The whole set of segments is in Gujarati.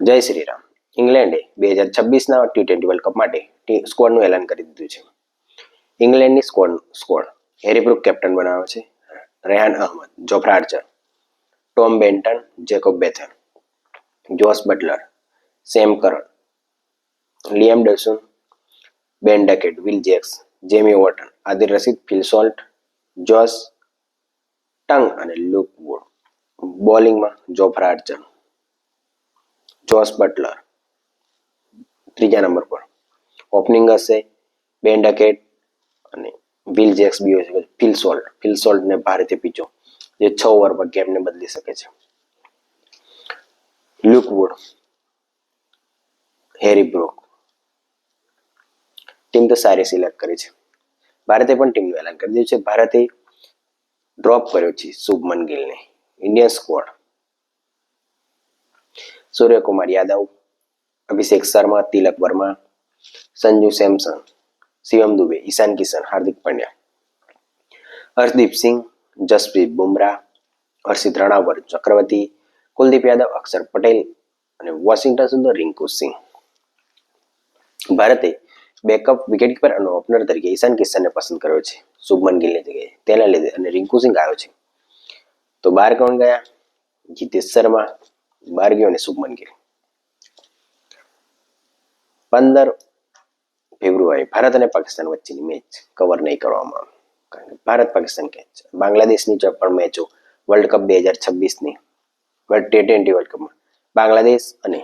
જય શ્રી રામ ઇંગ્લેન્ડે બે હજાર છવ્વીસના ટી ટ્વેન્ટી વર્લ્ડ કપ માટે સ્કોડનું એલાન કરી દીધું છે. ઇંગ્લેન્ડની squad squad Harry Brook captain બનાવે છે. Rehan Ahmed Jofra Archer Tom Banton Jacob Bethell Jos Buttler Sam Curran Liam Dawson Ben Duckett Will Jacks Jamie Overton Adil Rashid Phil Salt Josh Tongue અને લુક વુડ બોલિંગમાં જોફ્રા આર્ચર જોસ બટલર. ત્રીજા નંબર પર. ઓપનિંગ હશે, બેન ડકેટ અને વિલ જેક્સ બી હોય શકે ફિલ સોલ્ટ. ફિલ સોલ્ટને ભારતીય પીચો. જે છ ઓવરમાં ગેમને બદલી શકે છે. Luke Wood. Harry Brook. Team તો સારી સિલેક્ટ કરી છે. ભારતે પણ ટીમનું એલાન કરી દીધું છે. ભારતે ડ્રોપ કર્યો છે શુભમન ગિલને. Indian squad. સૂર્યકુમાર યાદવ, અભિષેક શર્મા, તિલક વર્મા, સંજુ સેમસન, શિવમ દુબે, ઈશાન કિશન, હાર્દિક પંડ્યા. હર્ષદીપ સિંહ, જસપ્રીત બુમરાહ, હર્ષિત રણાવર ચક્રવર્તી, કુલદીપ યાદવ, અક્ષર પટેલ અને વોશિંગ્ટન સુંદર રિંકુ સિંહ. ભારતે બેકઅપ વિકેટકીપર અને ઓપનર તરીકે ઈશાન કિશનને પસંદ કર્યો છે. શુભમન ગિલની જગ્યાએ તેના લીધે અને રિંકુ સિંહ આવ્યો છે. તો બાર કોણ ગયા? જીતેશ શર્મા બાર અને શુભમન ગિલ પંદર ફેબ્રુઆરી, ભારત અને પાકિસ્તાન વચ્ચેની મેચ કવર નહીં કરવામાં આવે. કારણ કે ભારત પાકિસ્તાન કેચ બાંગ્લાદેશની જો પણ મેચો વર્લ્ડ કપ બે હજાર છવ્વીસની વર્લ્ડ ટી ટ્વેન્ટી વર્લ્ડ કપમાં બાંગ્લાદેશ અને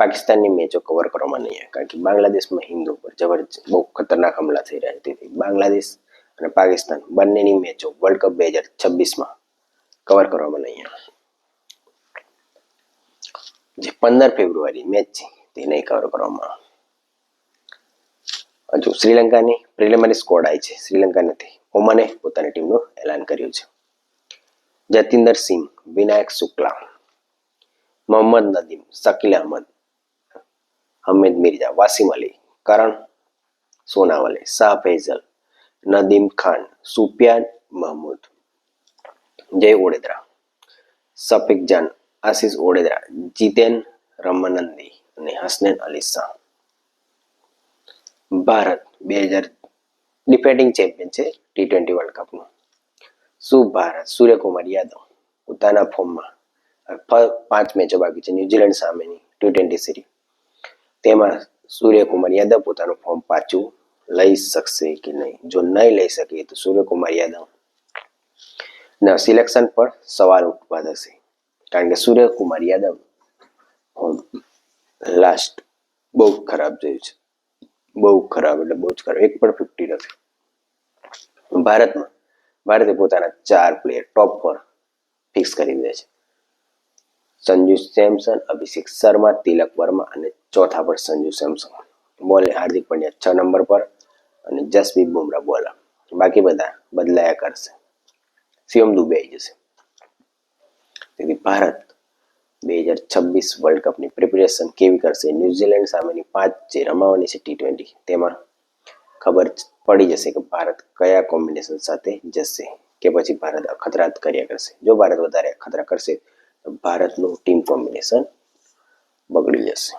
પાકિસ્તાનની મેચો કવર કરવામાં નહીં આવે. કારણ કે બાંગ્લાદેશમાં હિન્દુ પર જબરજસ્ત બહુ ખતરનાક હમલા થઈ રહ્યા તેથી બાંગ્લાદેશ અને પાકિસ્તાન બંનેની મેચો વર્લ્ડ કપ બે હજાર છવ્વીસમાં કવર કરવામાં નહીં આવે. જે પંદર ફેબ્રુઆરી મેચ છે, તેને કવર કરવામાં હજુ શ્રીલંકાની પ્રિલિમરી સ્કોડ આવી છે. શ્રીલંકા નથી. ઓમાને પોતાની ટીમનું એલાન કર્યું છે. જતિંદર સિંહ, વિનાયક શુક્લા, મોહમ્મદ નદીમ, શકીલ અહમદ, હમીદ મિર્ઝા વાસિમ અલી, કરણ સોનાવલે, શાહ ફૈઝલ, નદીમ ખાન, સુપિયાન મહમૂદ, જય ઓડેદરા સફીક જાન આશિષ ઓડેદરા જીતેન રમનંદી અને હસનેન અલી શાહ. ભારત બે હજાર ડિફેન્ડિંગ ચેમ્પિયન છે ટી ટ્વેન્ટી વર્લ્ડ કપનું શું ભારત? સૂર્યકુમાર યાદવ પોતાના ફોર્મમાં પાંચ મેચો બાકી છે, ન્યુઝીલેન્ડ સામેની ટી ટ્વેન્ટી સિરીઝ તેમાં સૂર્યકુમાર યાદવ પોતાનું ફોર્મ પાછું લઈ શકશે કે નહીં? જો નહીં લઈ શકે તો સૂર્યકુમાર યાદવ ના સિલેક્શન પર સવાલ ઉઠવા થશે કારણ કે સૂર્યકુમાર યાદવ લાસ્ટ બહુ ખરાબ જોયું છે. બહુ ખરાબ એટલે બહુ જ ખરાબ. એક પણ ફિફ્ટી નથી. ભારતમાં, ભારતે પોતાના ચાર પ્લેયર ટોપ પર ફિક્સ કરી દીધા છે. સંજુ સેમસન, અભિષેક શર્મા, તિલક વર્મા અને ચોથા પર સંજુ સેમસન. બોલે હાર્દિક પંડ્યા છ નંબર પર અને જસપ્રીત બુમરાહ બોલર બાકી બધા બદલાયા કરશે. શિવમ દુબે આવી જશે. તેથી ભારત બે હજાર છવ્વીસ વર્લ્ડ કપની પ્રિપેરેશન કેવી કરશે ન્યુઝીલેન્ડ સામેની પાંચ જે રમાવાની છે ટી ટ્વેન્ટી તેમાં ખબર પડી જશે કે ભારત કયા કોમ્બિનેશન સાથે જશે કે પછી ભારત અખતરાત કર્યા કરશે જો ભારત વધારે અખતરા કરશે તો ભારતનું ટીમ કોમ્બિનેશન બગડી જશે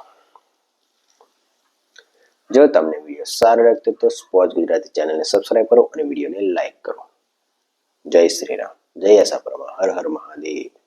જો તમને વીડિયો સારો લાગતો તો સ્પોર્ટ ગુજરાતી ચેનલને સબસ્ક્રાઈબ કરો અને વિડીયોને લાઈક કરો જય શ્રી રામ જય આશાપુરમાં હર હર મહાદેવ